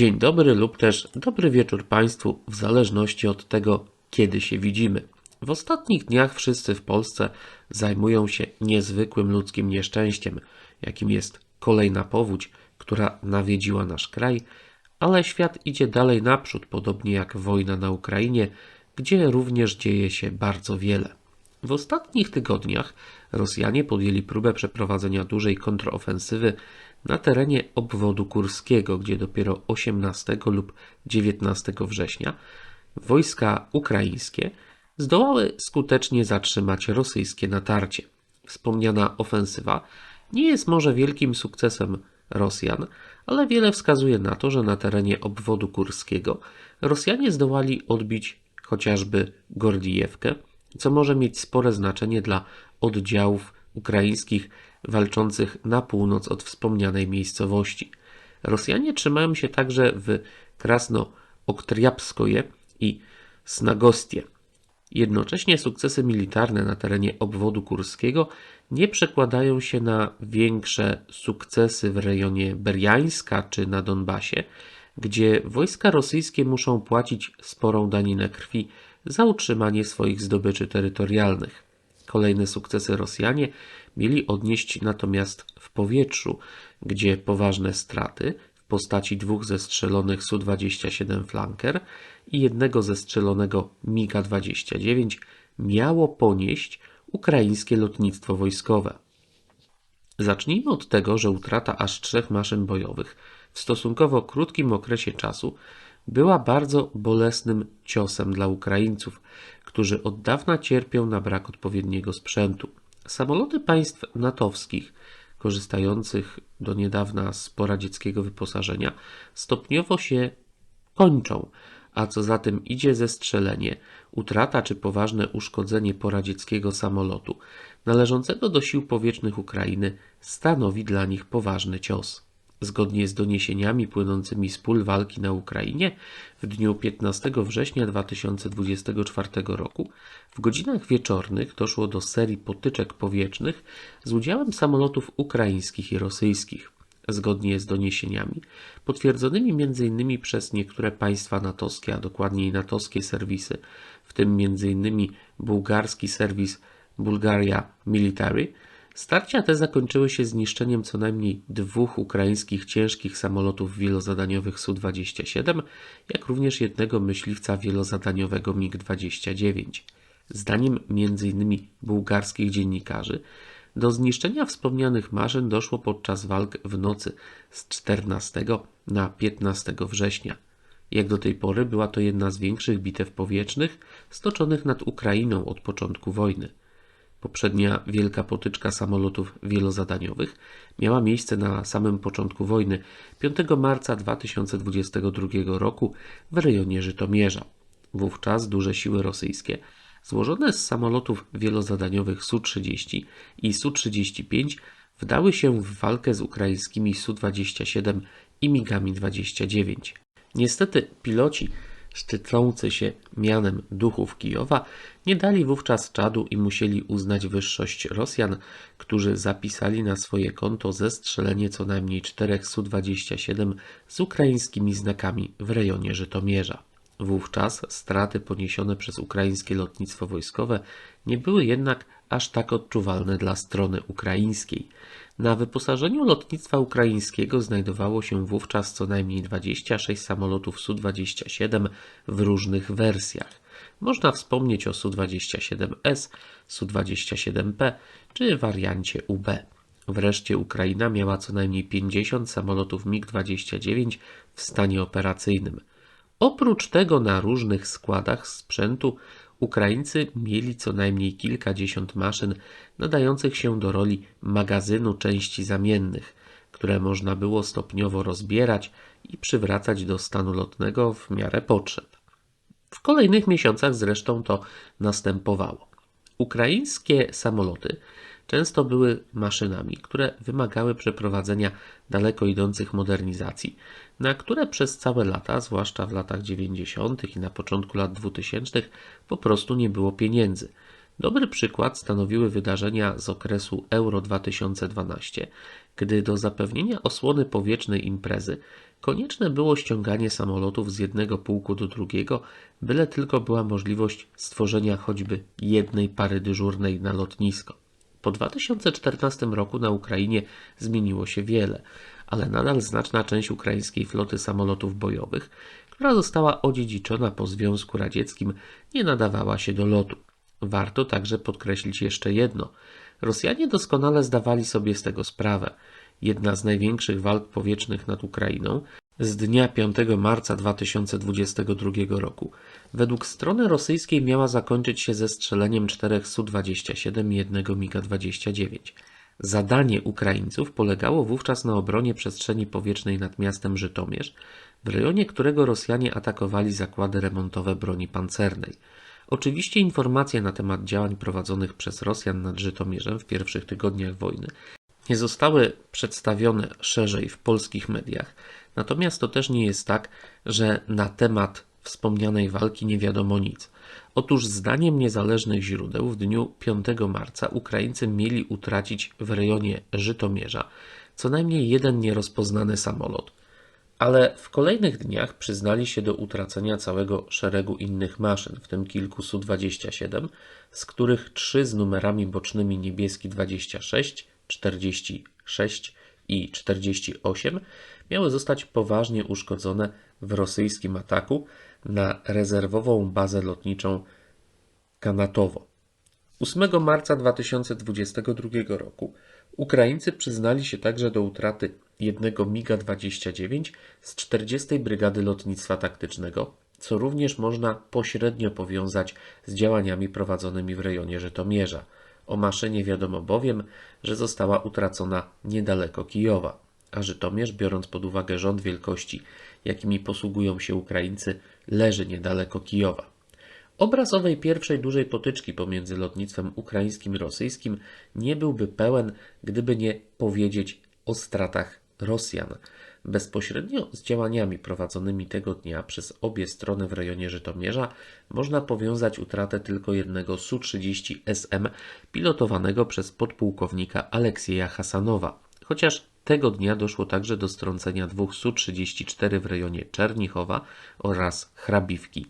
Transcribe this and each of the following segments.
Dzień dobry lub też dobry wieczór Państwu, w zależności od tego, kiedy się widzimy. W ostatnich dniach wszyscy w Polsce zajmują się niezwykłym ludzkim nieszczęściem, jakim jest kolejna powódź, która nawiedziła nasz kraj, ale świat idzie dalej naprzód, podobnie jak wojna na Ukrainie, gdzie również dzieje się bardzo wiele. W ostatnich tygodniach Rosjanie podjęli próbę przeprowadzenia dużej kontrofensywy na terenie obwodu kurskiego, gdzie dopiero 18 lub 19 września wojska ukraińskie zdołały skutecznie zatrzymać rosyjskie natarcie. Wspomniana ofensywa nie jest może wielkim sukcesem Rosjan, ale wiele wskazuje na to, że na terenie obwodu kurskiego Rosjanie zdołali odbić chociażby Gordijewkę, co może mieć spore znaczenie dla oddziałów ukraińskich walczących na północ od wspomnianej miejscowości. Rosjanie trzymają się także w Krasno-Oktriapskoje i Snagostie. Jednocześnie sukcesy militarne na terenie obwodu kurskiego nie przekładają się na większe sukcesy w rejonie Beriańska czy na Donbasie, gdzie wojska rosyjskie muszą płacić sporą daninę krwi za utrzymanie swoich zdobyczy terytorialnych. Kolejne sukcesy Rosjanie mieli odnieść natomiast w powietrzu, gdzie poważne straty w postaci dwóch zestrzelonych Su-27 Flanker i jednego zestrzelonego MiGa-29 miało ponieść ukraińskie lotnictwo wojskowe. Zacznijmy od tego, że utrata aż trzech maszyn bojowych w stosunkowo krótkim okresie czasu była bardzo bolesnym ciosem dla Ukraińców, którzy od dawna cierpią na brak odpowiedniego sprzętu. Samoloty państw natowskich, korzystających do niedawna z poradzieckiego wyposażenia, stopniowo się kończą, a co za tym idzie zestrzelenie, utrata czy poważne uszkodzenie poradzieckiego samolotu należącego do sił powietrznych Ukrainy stanowi dla nich poważny cios. Zgodnie z doniesieniami płynącymi z pól walki na Ukrainie, w dniu 15 września 2024 roku, w godzinach wieczornych doszło do serii potyczek powietrznych z udziałem samolotów ukraińskich i rosyjskich. Zgodnie z doniesieniami, potwierdzonymi m.in. przez niektóre państwa natowskie, a dokładniej natowskie serwisy, w tym m.in. bułgarski serwis Bulgaria Military, Starcia te zakończyły się zniszczeniem co najmniej dwóch ukraińskich ciężkich samolotów wielozadaniowych Su-27, jak również jednego myśliwca wielozadaniowego MiG-29. Zdaniem m.in. bułgarskich dziennikarzy, do zniszczenia wspomnianych maszyn doszło podczas walk w nocy z 14 na 15 września. Jak do tej pory była to jedna z większych bitew powietrznych stoczonych nad Ukrainą od początku wojny. Poprzednia wielka potyczka samolotów wielozadaniowych miała miejsce na samym początku wojny 5 marca 2022 roku w rejonie Żytomierza. Wówczas duże siły rosyjskie, złożone z samolotów wielozadaniowych Su-30 i Su-35, wdały się w walkę z ukraińskimi Su-27 i MiGami 29. Niestety piloci szczycący się mianem duchów Kijowa, nie dali wówczas czadu i musieli uznać wyższość Rosjan, którzy zapisali na swoje konto zestrzelenie co najmniej czterech Su-27 z ukraińskimi znakami w rejonie Żytomierza. Wówczas straty poniesione przez ukraińskie lotnictwo wojskowe nie były jednak aż tak odczuwalne dla strony ukraińskiej. Na wyposażeniu lotnictwa ukraińskiego znajdowało się wówczas co najmniej 26 samolotów Su-27 w różnych wersjach. Można wspomnieć o Su-27S, Su-27P czy wariancie UB. Wreszcie Ukraina miała co najmniej 50 samolotów MiG-29 w stanie operacyjnym. Oprócz tego na różnych składach sprzętu Ukraińcy mieli co najmniej kilkadziesiąt maszyn nadających się do roli magazynu części zamiennych, które można było stopniowo rozbierać i przywracać do stanu lotnego w miarę potrzeb. W kolejnych miesiącach zresztą to następowało. Ukraińskie samoloty często były maszynami, które wymagały przeprowadzenia daleko idących modernizacji, na które przez całe lata, zwłaszcza w latach 90. i na początku lat 2000, po prostu nie było pieniędzy. Dobry przykład stanowiły wydarzenia z okresu Euro 2012, gdy do zapewnienia osłony powietrznej imprezy Konieczne było ściąganie samolotów z jednego pułku do drugiego, byle tylko była możliwość stworzenia choćby jednej pary dyżurnej na lotnisko. Po 2014 roku na Ukrainie zmieniło się wiele, ale nadal znaczna część ukraińskiej floty samolotów bojowych, która została odziedziczona po Związku Radzieckim, nie nadawała się do lotu. Warto także podkreślić jeszcze jedno. Rosjanie doskonale zdawali sobie z tego sprawę. Jedna z największych walk powietrznych nad Ukrainą z dnia 5 marca 2022 roku według strony rosyjskiej miała zakończyć się zestrzeleniem czterech Su-27 i jednego MiG-29. Zadanie Ukraińców polegało wówczas na obronie przestrzeni powietrznej nad miastem Żytomierz, w rejonie którego Rosjanie atakowali zakłady remontowe broni pancernej. Oczywiście informacje na temat działań prowadzonych przez Rosjan nad Żytomierzem w pierwszych tygodniach wojny nie zostały przedstawione szerzej w polskich mediach, natomiast to też nie jest tak, że na temat wspomnianej walki nie wiadomo nic. Otóż zdaniem niezależnych źródeł w dniu 5 marca Ukraińcy mieli utracić w rejonie Żytomierza co najmniej jeden nierozpoznany samolot. Ale w kolejnych dniach przyznali się do utracenia całego szeregu innych maszyn, w tym kilku Su-27, z których trzy z numerami bocznymi niebieski 26, 46 i 48 miały zostać poważnie uszkodzone w rosyjskim ataku na rezerwową bazę lotniczą Kanatowo. 8 marca 2022 roku Ukraińcy przyznali się także do utraty jednego MiGa-29 z 40. Brygady Lotnictwa Taktycznego, co również można pośrednio powiązać z działaniami prowadzonymi w rejonie Żytomierza. O maszynie wiadomo bowiem, że została utracona niedaleko Kijowa, a Żytomierz, biorąc pod uwagę rząd wielkości, jakimi posługują się Ukraińcy, leży niedaleko Kijowa. Obraz owej pierwszej dużej potyczki pomiędzy lotnictwem ukraińskim i rosyjskim nie byłby pełen, gdyby nie powiedzieć o stratach Rosjan. Bezpośrednio z działaniami prowadzonymi tego dnia przez obie strony w rejonie Żytomierza można powiązać utratę tylko jednego Su-30 SM pilotowanego przez podpułkownika Aleksieja Hasanowa. Chociaż tego dnia doszło także do strącenia dwóch Su-34 w rejonie Czernichowa oraz Hrabiwki.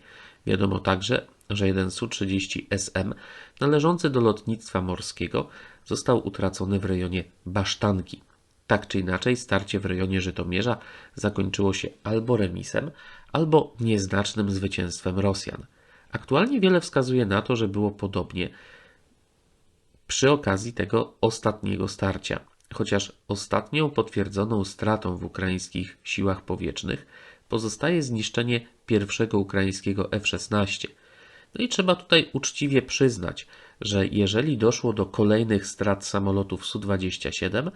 Wiadomo także, że jeden Su-30 SM należący do lotnictwa morskiego został utracony w rejonie Basztanki. Tak czy inaczej, starcie w rejonie Żytomierza zakończyło się albo remisem, albo nieznacznym zwycięstwem Rosjan. Aktualnie wiele wskazuje na to, że było podobnie przy okazji tego ostatniego starcia. Chociaż ostatnią potwierdzoną stratą w ukraińskich siłach powietrznych pozostaje zniszczenie pierwszego ukraińskiego F-16. No i trzeba tutaj uczciwie przyznać, że jeżeli doszło do kolejnych strat samolotów Su-27,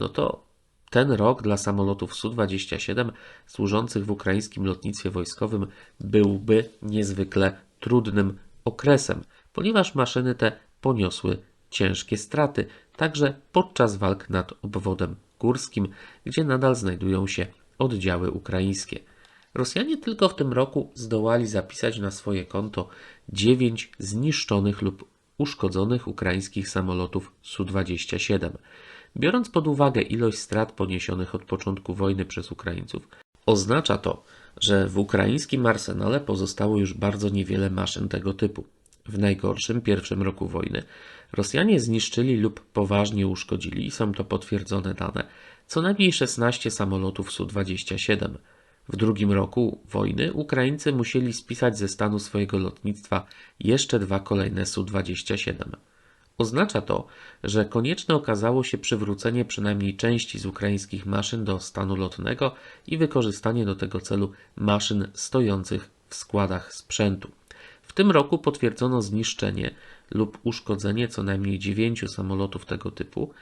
no to ten rok dla samolotów Su-27 służących w ukraińskim lotnictwie wojskowym byłby niezwykle trudnym okresem, ponieważ maszyny te poniosły ciężkie straty, także podczas walk nad obwodem górskim, gdzie nadal znajdują się oddziały ukraińskie. Rosjanie tylko w tym roku zdołali zapisać na swoje konto 9 zniszczonych lub uszkodzonych ukraińskich samolotów Su-27. Biorąc pod uwagę ilość strat poniesionych od początku wojny przez Ukraińców, oznacza to, że w ukraińskim arsenale pozostało już bardzo niewiele maszyn tego typu. W najgorszym pierwszym roku wojny Rosjanie zniszczyli lub poważnie uszkodzili, są to potwierdzone dane, co najmniej 16 samolotów Su-27. W drugim roku wojny Ukraińcy musieli spisać ze stanu swojego lotnictwa jeszcze dwa kolejne Su-27. Oznacza to, że konieczne okazało się przywrócenie przynajmniej części z ukraińskich maszyn do stanu lotnego i wykorzystanie do tego celu maszyn stojących w składach sprzętu. W tym roku potwierdzono zniszczenie lub uszkodzenie co najmniej dziewięciu samolotów tego typu,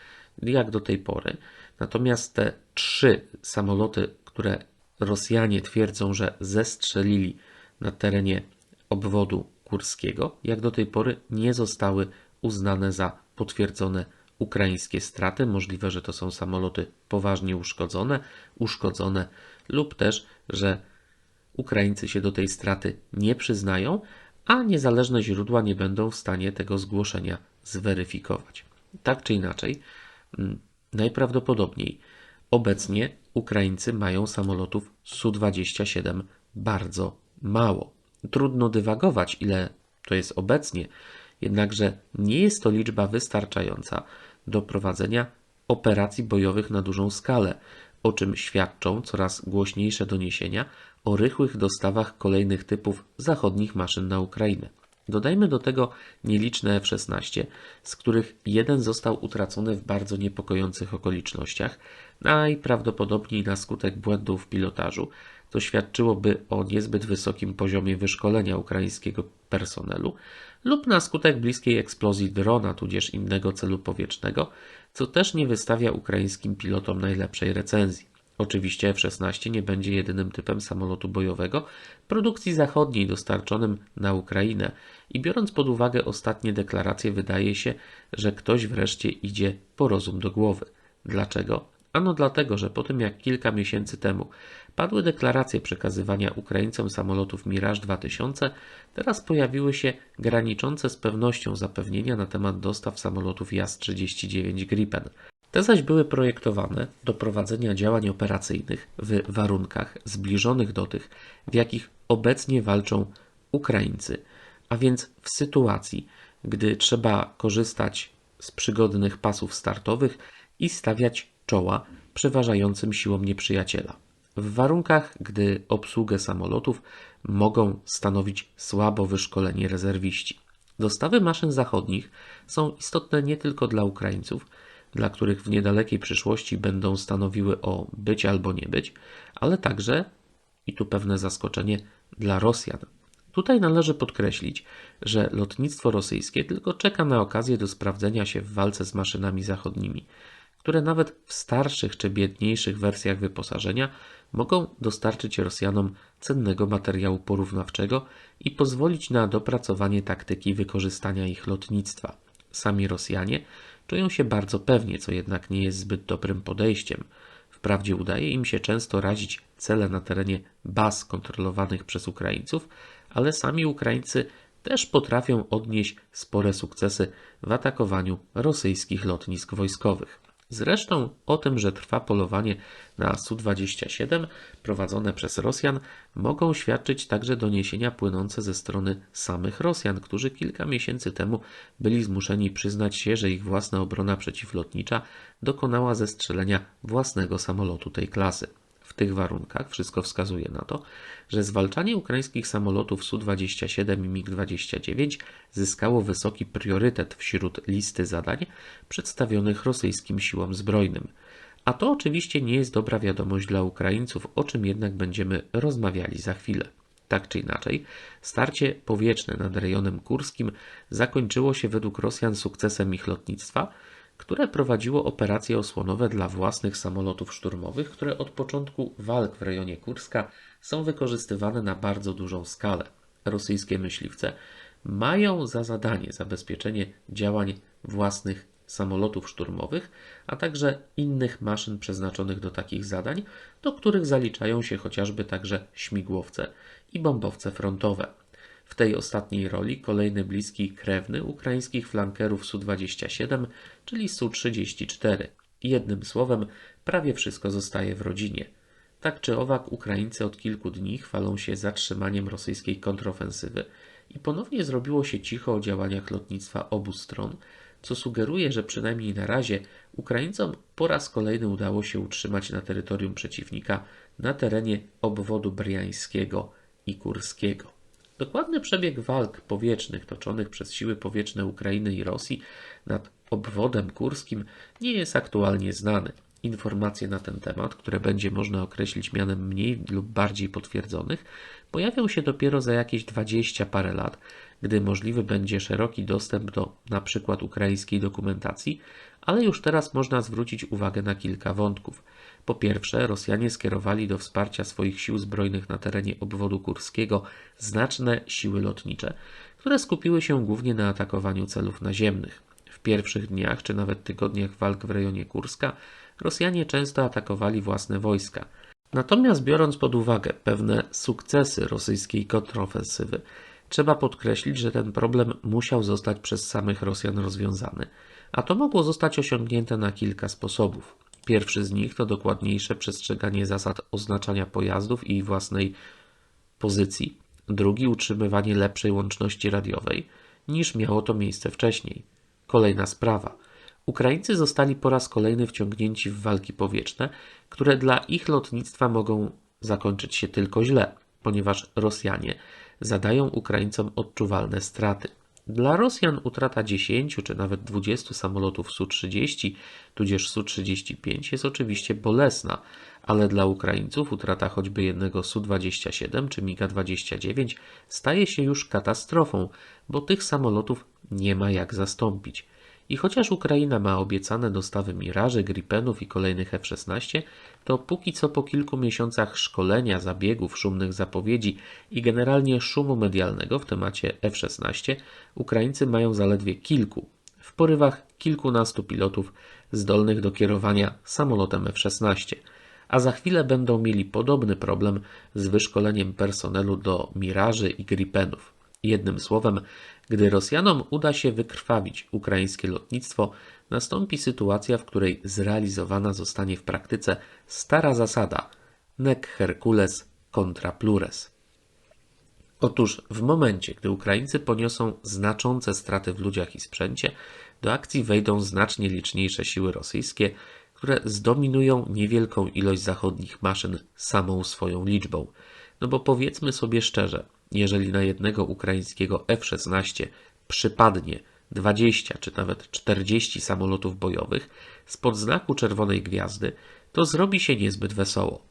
jak do tej pory. Natomiast te trzy samoloty, które Rosjanie twierdzą, że zestrzelili na terenie obwodu kurskiego, jak do tej pory nie zostały uznane za potwierdzone ukraińskie straty. Możliwe, że to są samoloty poważnie uszkodzone, uszkodzone lub też, że Ukraińcy się do tej straty nie przyznają, a niezależne źródła nie będą w stanie tego zgłoszenia zweryfikować. Tak czy inaczej, mm, najprawdopodobniej obecnie Ukraińcy mają samolotów Su-27 bardzo mało. Trudno dywagować, ile to jest obecnie, jednakże nie jest to liczba wystarczająca do prowadzenia operacji bojowych na dużą skalę, o czym świadczą coraz głośniejsze doniesienia o rychłych dostawach kolejnych typów zachodnich maszyn na Ukrainę. Dodajmy do tego nieliczne F-16, z których jeden został utracony w bardzo niepokojących okolicznościach, najprawdopodobniej na skutek błędów w pilotażu, co świadczyłoby o niezbyt wysokim poziomie wyszkolenia ukraińskiego personelu, lub na skutek bliskiej eksplozji drona, tudzież innego celu powietrznego, co też nie wystawia ukraińskim pilotom najlepszej recenzji. Oczywiście F-16 nie będzie jedynym typem samolotu bojowego produkcji zachodniej dostarczonym na Ukrainę i biorąc pod uwagę ostatnie deklaracje wydaje się, że ktoś wreszcie idzie po rozum do głowy. Dlaczego? Ano dlatego, że po tym jak kilka miesięcy temu padły deklaracje przekazywania Ukraińcom samolotów Mirage 2000, teraz pojawiły się graniczące z pewnością zapewnienia na temat dostaw samolotów JAS-39 Gripen. Te zaś były projektowane do prowadzenia działań operacyjnych w warunkach zbliżonych do tych, w jakich obecnie walczą Ukraińcy, a więc w sytuacji, gdy trzeba korzystać z przygodnych pasów startowych i stawiać czoła przeważającym siłom nieprzyjaciela. W warunkach, gdy obsługę samolotów mogą stanowić słabo wyszkoleni rezerwiści. Dostawy maszyn zachodnich są istotne nie tylko dla Ukraińców, dla których w niedalekiej przyszłości będą stanowiły o być albo nie być, ale także, i tu pewne zaskoczenie, dla Rosjan. Tutaj należy podkreślić, że lotnictwo rosyjskie tylko czeka na okazję do sprawdzenia się w walce z maszynami zachodnimi, które nawet w starszych czy biedniejszych wersjach wyposażenia mogą dostarczyć Rosjanom cennego materiału porównawczego i pozwolić na dopracowanie taktyki wykorzystania ich lotnictwa. Sami Rosjanie czują się bardzo pewnie, co jednak nie jest zbyt dobrym podejściem. Wprawdzie udaje im się często razić cele na terenie baz kontrolowanych przez Ukraińców, ale sami Ukraińcy też potrafią odnieść spore sukcesy w atakowaniu rosyjskich lotnisk wojskowych. Zresztą o tym, że trwa polowanie na Su-27 prowadzone przez Rosjan, mogą świadczyć także doniesienia płynące ze strony samych Rosjan, którzy kilka miesięcy temu byli zmuszeni przyznać się, że ich własna obrona przeciwlotnicza dokonała zestrzelenia własnego samolotu tej klasy. Tych warunkach wszystko wskazuje na to, że zwalczanie ukraińskich samolotów Su-27 i MiG-29 zyskało wysoki priorytet wśród listy zadań przedstawionych rosyjskim siłom zbrojnym. A to oczywiście nie jest dobra wiadomość dla Ukraińców, o czym jednak będziemy rozmawiali za chwilę. Tak czy inaczej, starcie powietrzne nad rejonem kurskim zakończyło się według Rosjan sukcesem ich lotnictwa, które prowadziło operacje osłonowe dla własnych samolotów szturmowych, które od początku walk w rejonie Kurska są wykorzystywane na bardzo dużą skalę. Rosyjskie myśliwce mają za zadanie zabezpieczenie działań własnych samolotów szturmowych, a także innych maszyn przeznaczonych do takich zadań, do których zaliczają się chociażby także śmigłowce i bombowce frontowe. W tej ostatniej roli kolejny bliski krewny ukraińskich flankerów Su-27, czyli Su-34. Jednym słowem, prawie wszystko zostaje w rodzinie. Tak czy owak, Ukraińcy od kilku dni chwalą się zatrzymaniem rosyjskiej kontrofensywy i ponownie zrobiło się cicho o działaniach lotnictwa obu stron, co sugeruje, że przynajmniej na razie Ukraińcom po raz kolejny udało się utrzymać na terytorium przeciwnika na terenie obwodu briańskiego i kurskiego. Dokładny przebieg walk powietrznych toczonych przez siły powietrzne Ukrainy i Rosji nad obwodem kurskim nie jest aktualnie znany. Informacje na ten temat, które będzie można określić mianem mniej lub bardziej potwierdzonych, pojawią się dopiero za jakieś dwadzieścia parę lat, gdy możliwy będzie szeroki dostęp do np. ukraińskiej dokumentacji, ale już teraz można zwrócić uwagę na kilka wątków. Po pierwsze, Rosjanie skierowali do wsparcia swoich sił zbrojnych na terenie obwodu kurskiego znaczne siły lotnicze, które skupiły się głównie na atakowaniu celów naziemnych. W pierwszych dniach czy nawet tygodniach walk w rejonie Kurska Rosjanie często atakowali własne wojska. Natomiast biorąc pod uwagę pewne sukcesy rosyjskiej kontrofensywy, trzeba podkreślić, że ten problem musiał zostać przez samych Rosjan rozwiązany, a to mogło zostać osiągnięte na kilka sposobów. Pierwszy z nich to dokładniejsze przestrzeganie zasad oznaczania pojazdów i własnej pozycji. Drugi utrzymywanie lepszej łączności radiowej niż miało to miejsce wcześniej. Kolejna sprawa. Ukraińcy zostali po raz kolejny wciągnięci w walki powietrzne, które dla ich lotnictwa mogą zakończyć się tylko źle, ponieważ Rosjanie zadają Ukraińcom odczuwalne straty. Dla Rosjan utrata 10 czy nawet 20 samolotów Su-30 tudzież Su-35 jest oczywiście bolesna, ale dla Ukraińców utrata choćby jednego Su-27 czy MiG-29 staje się już katastrofą, bo tych samolotów nie ma jak zastąpić. I chociaż Ukraina ma obiecane dostawy Miraży, Gripenów i kolejnych F-16, to póki co po kilku miesiącach szkolenia, zabiegów, szumnych zapowiedzi i generalnie szumu medialnego w temacie F-16, Ukraińcy mają zaledwie kilku, w porywach kilkunastu pilotów zdolnych do kierowania samolotem F-16, a za chwilę będą mieli podobny problem z wyszkoleniem personelu do Miraży i Gripenów. Jednym słowem, gdy Rosjanom uda się wykrwawić ukraińskie lotnictwo, nastąpi sytuacja, w której zrealizowana zostanie w praktyce stara zasada nec Hercules contra plures. Otóż w momencie, gdy Ukraińcy poniosą znaczące straty w ludziach i sprzęcie, do akcji wejdą znacznie liczniejsze siły rosyjskie, które zdominują niewielką ilość zachodnich maszyn samą swoją liczbą. No bo powiedzmy sobie szczerze, jeżeli na jednego ukraińskiego F-16 przypadnie 20 czy nawet 40 samolotów bojowych spod znaku czerwonej gwiazdy, to zrobi się niezbyt wesoło.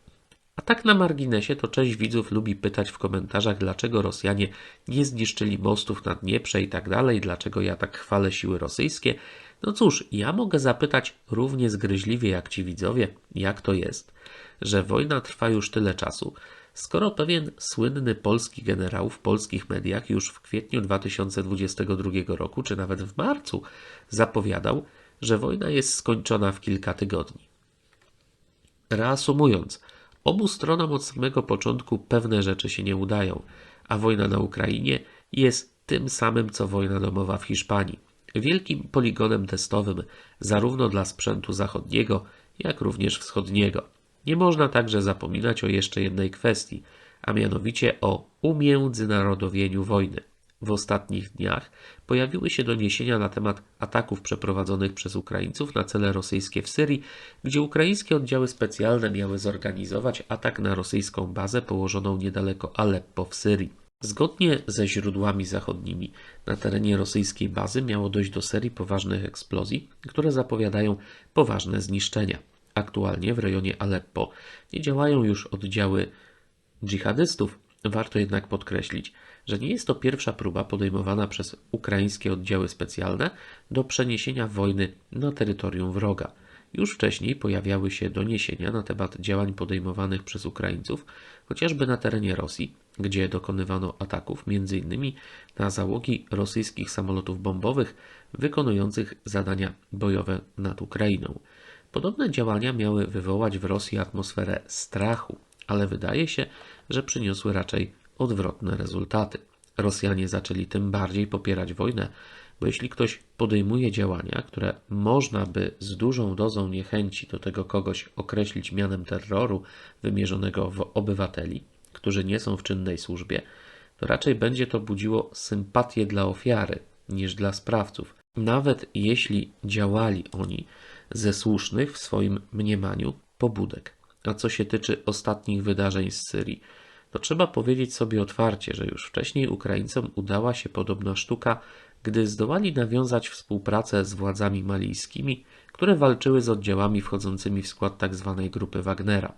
A tak na marginesie to część widzów lubi pytać w komentarzach, dlaczego Rosjanie nie zniszczyli mostów na Dnieprze i tak dalej, dlaczego ja tak chwalę siły rosyjskie. No cóż, ja mogę zapytać równie zgryźliwie jak ci widzowie, jak to jest, że wojna trwa już tyle czasu, skoro pewien słynny polski generał w polskich mediach już w kwietniu 2022 roku, czy nawet w marcu, zapowiadał, że wojna jest skończona w kilka tygodni. Reasumując, obu stronom od samego początku pewne rzeczy się nie udają, a wojna na Ukrainie jest tym samym co wojna domowa w Hiszpanii. Wielkim poligonem testowym zarówno dla sprzętu zachodniego, jak również wschodniego. Nie można także zapominać o jeszcze jednej kwestii, a mianowicie o umiędzynarodowieniu wojny. W ostatnich dniach pojawiły się doniesienia na temat ataków przeprowadzonych przez Ukraińców na cele rosyjskie w Syrii, gdzie ukraińskie oddziały specjalne miały zorganizować atak na rosyjską bazę położoną niedaleko Aleppo w Syrii. Zgodnie ze źródłami zachodnimi, na terenie rosyjskiej bazy miało dojść do serii poważnych eksplozji, które zapowiadają poważne zniszczenia. Aktualnie w rejonie Aleppo nie działają już oddziały dżihadystów. Warto jednak podkreślić, że nie jest to pierwsza próba podejmowana przez ukraińskie oddziały specjalne do przeniesienia wojny na terytorium wroga. Już wcześniej pojawiały się doniesienia na temat działań podejmowanych przez Ukraińców, chociażby na terenie Rosji, gdzie dokonywano ataków m.in. na załogi rosyjskich samolotów bombowych wykonujących zadania bojowe nad Ukrainą. Podobne działania miały wywołać w Rosji atmosferę strachu, ale wydaje się, że przyniosły raczej odwrotne rezultaty. Rosjanie zaczęli tym bardziej popierać wojnę, bo jeśli ktoś podejmuje działania, które można by z dużą dozą niechęci do tego kogoś określić mianem terroru wymierzonego w obywateli, którzy nie są w czynnej służbie, to raczej będzie to budziło sympatię dla ofiary niż dla sprawców. Nawet jeśli działali oni ze słusznych w swoim mniemaniu pobudek. A co się tyczy ostatnich wydarzeń z Syrii, to trzeba powiedzieć sobie otwarcie, że już wcześniej Ukraińcom udała się podobna sztuka, gdy zdołali nawiązać współpracę z władzami malijskimi, które walczyły z oddziałami wchodzącymi w skład tzw. Tak grupy Wagnera.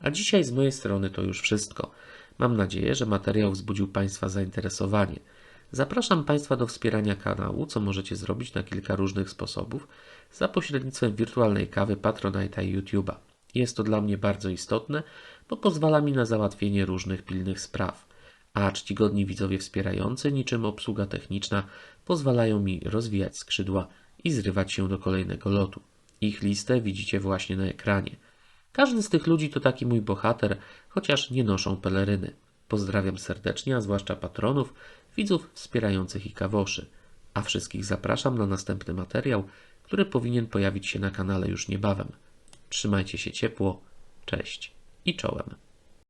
A dzisiaj z mojej strony to już wszystko. Mam nadzieję, że materiał wzbudził Państwa zainteresowanie. Zapraszam Państwa do wspierania kanału, co możecie zrobić na kilka różnych sposobów za pośrednictwem wirtualnej kawy Patronite'a i YouTube'a. Jest to dla mnie bardzo istotne, bo pozwala mi na załatwienie różnych pilnych spraw, a czcigodni widzowie wspierający, niczym obsługa techniczna, pozwalają mi rozwijać skrzydła i zrywać się do kolejnego lotu. Ich listę widzicie właśnie na ekranie. Każdy z tych ludzi to taki mój bohater, chociaż nie noszą peleryny. Pozdrawiam serdecznie, a zwłaszcza patronów, widzów wspierających i kawoszy. A wszystkich zapraszam na następny materiał, który powinien pojawić się na kanale już niebawem. Trzymajcie się ciepło. Cześć i czołem.